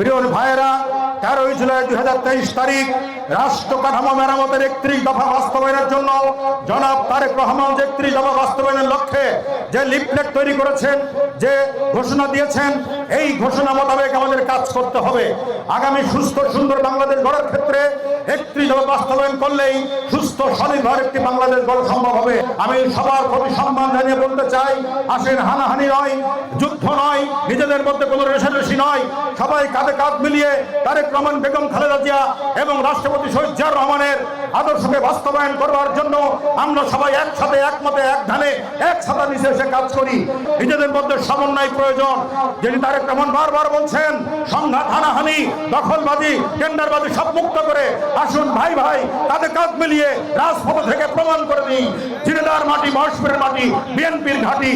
প্রিয় ভাইয়েরা, তেরোই জুলাই দুই হাজার তেইশ তারিখ, রাষ্ট্র কাঠামো মেরামতের একত্রিশ দফা বাস্তবায়নের জন্য জনাব তারেক রহমান যে একত্রিশ দফা বাস্তবায়নের লক্ষ্যে যে লিফলেট তৈরি করেছেন, যে ঘোষণা দিয়েছেন, এই ঘোষণা মোতাবেক আমাদের কাজ করতে হবে। আগামী সুস্থ, সুন্দর বাংলাদেশ গড়ার ক্ষেত্রে একত্রিশ দফা বাস্তবায়ন করলেই সুস্থ, স্বনির্ভর একটি বাংলাদেশ গড়া সম্ভব হবে। আমি সবার প্রতি সম্মান জানিয়ে বলতে চাই, আসেন হানাহানি নয়, যুদ্ধ নয়, নিজেদের মধ্যে কোনো রেশারেশি নয় সবাই কাঁধে কাঁধ মিলিয়ে তারেক রহমান, বেগম খালেদা জিয়া এবং রাষ্ট্রপতি শহীদ রহমানের আদর্শকে বাস্তবায়ন করবার জন্য আমরা সবাই একসাথে, একমতে, এক ধানে, এক ছাতা নিচে এসে কাজ করি। নিজেদের মধ্যে সমন্বয় প্রয়োজন। যিনি তারেক রহমান বারবার বলছেন, সংঘাত, হানাহানি দখলবাদী টেন্ডারবাদী সব মুক্ত করে আসুন ভাই ভাই, কাঁধে কাঁধ মিলিয়ে রাজপথ থেকে প্রমাণ করে দিই। জিনেদার মাটি, মহেশপুরের মাটি, বিএনপির ঘাঁটি।